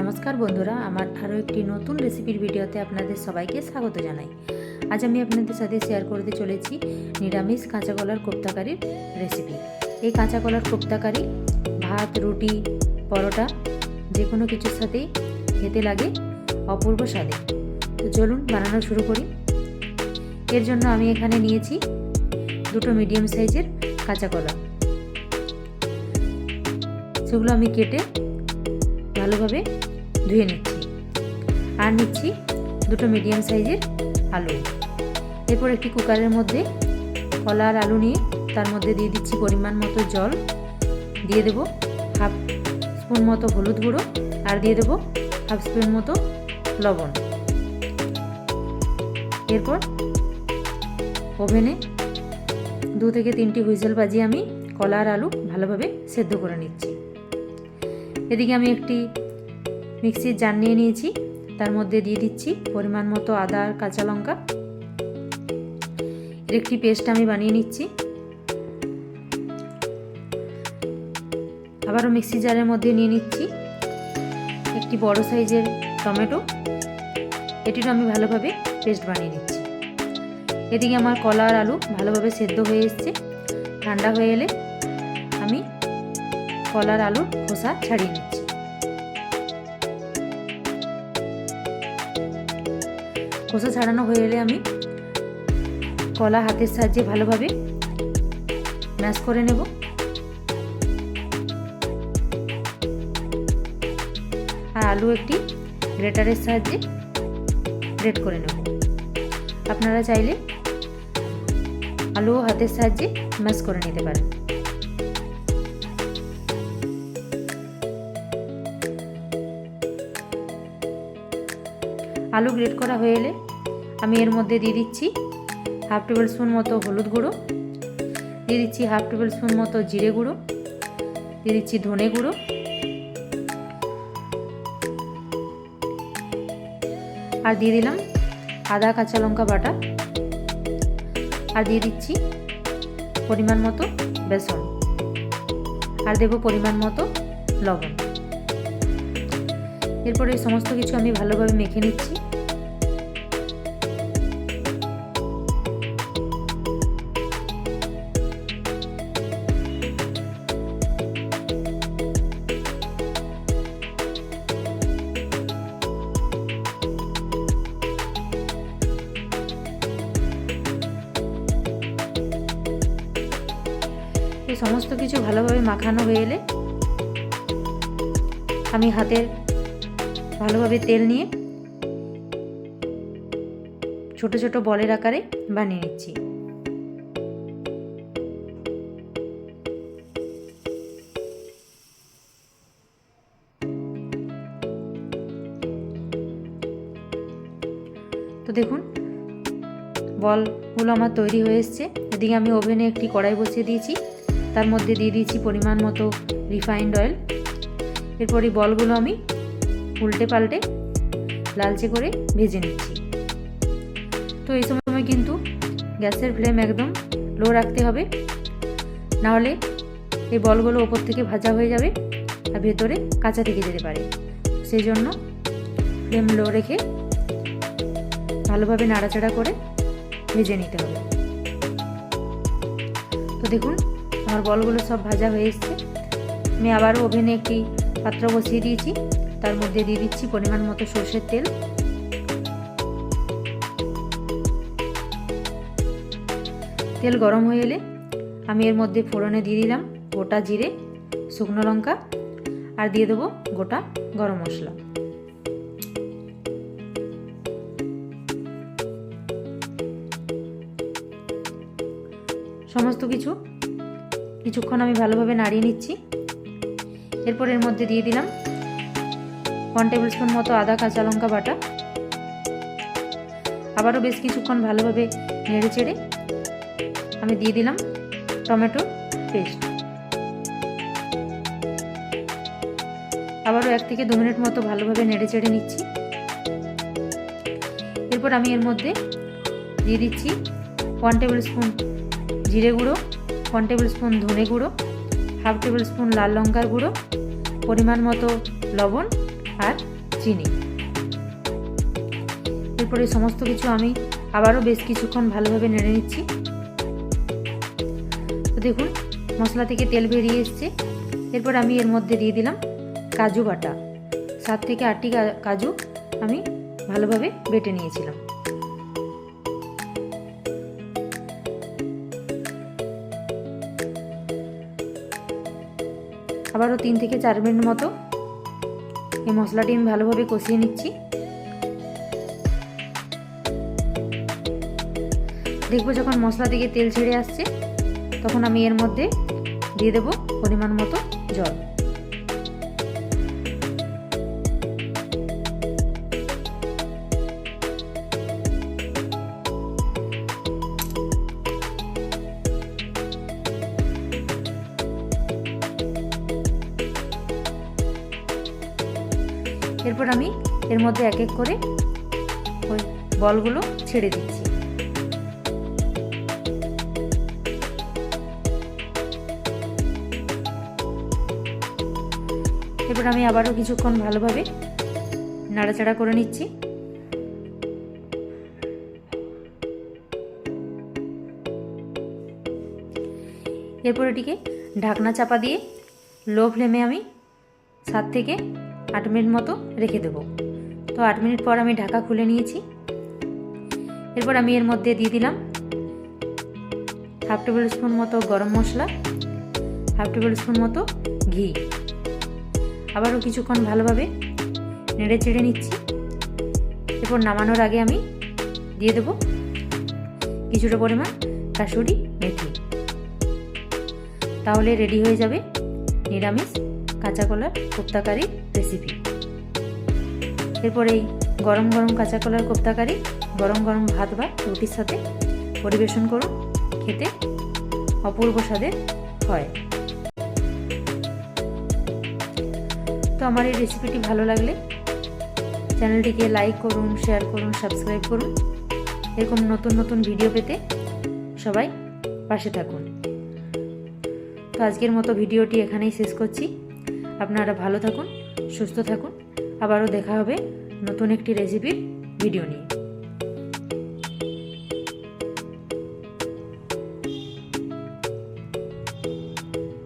নমস্কার বন্ধুরা, আমার আরও একটি নতুন রেসিপির ভিডিওতে আপনাদের সবাইকে স্বাগত জানাই। আজ আমি আপনাদের সাথে শেয়ার করতে চলেছি নিরামিষ কাঁচা কলার কোপ্তাকারির রেসিপি। এই কাঁচা কলার কোপ্তাকারি ভাত, রুটি, পরোটা, যে কোনো কিছুর সাথেই খেতে লাগে অপূর্ব স্বাদে। তো চলুন বানানো শুরু করি। এর জন্য আমি এখানে নিয়েছি দুটো মিডিয়াম সাইজের কাঁচা কলা সেগুলো আমি কেটে ভালোভাবে ধুয়ে নিচ্ছি। আর নিচ্ছি দুটো মিডিয়াম সাইজের আলু। এরপর একটি কুকারের মধ্যে কলা আর আলু নিয়ে তার মধ্যে দিয়ে দিচ্ছি পরিমাণ মতো জল। দিয়ে দেব হাফ স্পুন মতো হলুদ গুঁড়ো আর দিয়ে দেব হাফ স্পুন মতো লবণ। এরপর ওভেনে দু থেকে তিনটি হুইসেল বাজিয়ে আমি কলা আর আলু ভালোভাবে সেদ্ধ করে নিচ্ছি। এদিকে আমি একটি মিক্সির জার নিয়ে নিয়েছি। তার মধ্যে দিয়ে দিচ্ছি পরিমাণ মতো আদা আর কাঁচা লঙ্কা। এর একটি পেস্ট আমি বানিয়ে নিচ্ছি। আবারও মিক্সি জারের মধ্যে নিয়ে নিচ্ছি একটি বড় সাইজের টমেটো। এটিরও আমি ভালোভাবে পেস্ট বানিয়ে নিচ্ছি। এদিকে আমার কলা আর আলু ভালোভাবে সেদ্ধ হয়ে এসছে। ঠান্ডা হয়ে এলে কলার আলুর খোসা ছাড়িয়ে নিচ্ছি। খোসা ছাড়ানো হয়ে এলে আমি কলা হাতের সাহায্যে ভালোভাবে ম্যাশ করে নেব। আর আলু একটি গ্রেটারের সাহায্যে গ্রেট করে নেব। আপনারা চাইলে আলুও হাতের সাহায্যে ম্যাশ করে নিতে পারেন। আলু গ্রেট করা হয়ে এলে আমি এর মধ্যে দিয়ে দিচ্ছি হাফ টেবিল স্পুন মতো হলুদ গুঁড়ো, দিয়ে দিচ্ছি হাফ টেবিল স্পুন মতো জিরে গুঁড়ো, দিয়ে দিচ্ছি ধনে গুঁড়ো, আর দিয়ে দিলাম আদা, কাঁচা লঙ্কা বাটা, আর দিয়ে দিচ্ছি পরিমাণ মতো বেসন, আর দেবো পরিমাণ মতো লবণ। এরপরে সমস্ত কিছু আমি ভালোভাবে মেখে নিচ্ছি। সমস্ত কিছু ভালোভাবে মাখানো হয়ে এলে আমি হাতের ভালোভাবে তেল নিয়ে ছোট ছোট বলের আকারে বানিয়ে নিচ্ছি। তো দেখুন, বলগুলো আমার তৈরি হয়ে এসছে। এদিকে আমি ওভেনে একটি কড়াই বসিয়ে দিয়েছি। তার মধ্যে দিয়ে দিয়েছি পরিমাণ মতো রিফাইন্ড অয়েল এরপর বলগুলো আমি উল্টে পাল্টে লালচে করে ভেজে নিচ্ছি। তো এই সময় কিন্তু গ্যাসের ফ্লেম একদম লো রাখতে হবে। নাহলে এই বলগুলো ওপর থেকে ভাজা হয়ে যাবে আর ভেতরে কাঁচা থেকে যেতে পারে। সেই জন্য ফ্লেম লো রেখে ভালোভাবে নাড়াচাড়া করে ভেজে নিতে হবে। তো দেখুন আমার বলগুলো সব ভাজা হয়ে এসছে। আমি আবারও ওভেনে একটি পাত্র বসিয়ে দিয়েছি। তার মধ্যে দিয়ে দিচ্ছি পরিমাণ মতো সর্ষের তেল। তেল গরম হয়ে এলে আমি এর মধ্যে ফোড়নে দিয়ে দিলাম গোটা জিরে, শুকনো লঙ্কা আর দিয়ে দেবো গোটা গরম মশলা। সমস্ত কিছু কিছুক্ষণ আমি ভালোভাবে নাড়িয়ে নিচ্ছি। এরপর এর মধ্যে দিয়ে দিলাম ওয়ান টেবিল স্পুন মতো আদা, কাঁচা লঙ্কা বাটা। আবারও বেশ কিছুক্ষণ ভালোভাবে নেড়ে চেড়ে আমি দিয়ে দিলাম টমেটো পেস্ট। আবারও এক থেকে দু মিনিট মতো ভালোভাবে নেড়ে চেড়ে নিচ্ছি। এরপর আমি এর মধ্যে দিয়ে দিচ্ছি ওয়ান টেবিল স্পুন জিরে গুঁড়ো। ওয়ান টেবিল স্পুন ধনে গুঁড়ো হাফ টেবিল স্পুন লাল লঙ্কার গুঁড়ো পরিমাণ মতো লবণ আর চিনি এরপরে সমস্ত কিছু আমি আবারও বেশ কিছুক্ষণ ভালোভাবে নেড়ে নিচ্ছি। তো দেখুন, মশলা থেকে তেল বেরিয়ে এসছে। এরপর আমি এর মধ্যে দিয়ে দিলাম কাজু বাটা। সাত থেকে আটটি কাজু আমি ভালোভাবে বেটে নিয়েছিলাম। আবারও তিন থেকে চার মিনিট মতো এই মশলাটি আমি ভালোভাবে কষিয়ে নিচ্ছি। দেখব যখন মশলা থেকে তেল ছেড়ে আসছে, তখন আমি এর মধ্যে দিয়ে দেবো পরিমাণ মতো জল। এরপর আমি এর মধ্যে এক এক করে ওই বলগুলো ছেড়ে দিচ্ছি। এরপর আমি আবারও কিছুক্ষণ ভালোভাবে নাড়াচাড়া করে নিচ্ছি। এরপর এটিকে ঢাকনা চাপা দিয়ে লো ফ্লেমে আমি সাত থেকে আট মিনিট মতো রেখে দেবো। তো আট মিনিট পর আমি ঢাকা খুলে নিয়েছি। এরপর আমি এর মধ্যে দিয়ে দিলাম হাফ টেবিল স্পুন মতো গরম মশলা, হাফ টেবিল স্পুন মতো ঘি। আবারও কিছুক্ষণ ভালোভাবে নেড়ে চেড়ে নিচ্ছি। এরপর নামানোর আগে আমি দিয়ে দেব কিছুটা পরিমাণ কাসুরি মেথি। তাহলে রেডি হয়ে যাবে নিরামিষ কাঁচা কলার কোপ্তাকারি রেসিপি এরপর এই গরম গরম কাঁচা কলার কোপ্তাকারি, গরম গরম ভাত বা রুটির সাথে পরিবেশন করুন। খেতে অপূর্ব স্বাদের হয়। তো আমার এই রেসিপিটি ভালো লাগলে চ্যানেলটিকে লাইক করুন শেয়ার করুন সাবস্ক্রাইব করুন। এরকম নতুন নতুন ভিডিও পেতে সবাই পাশে থাকুন। তো আজকের মতো ভিডিওটি এখানেই শেষ করছি। আপনারা ভালো থাকুন সুস্থ থাকুন। আবারও দেখা হবে নতুন একটি রেসিপির ভিডিও নিয়ে।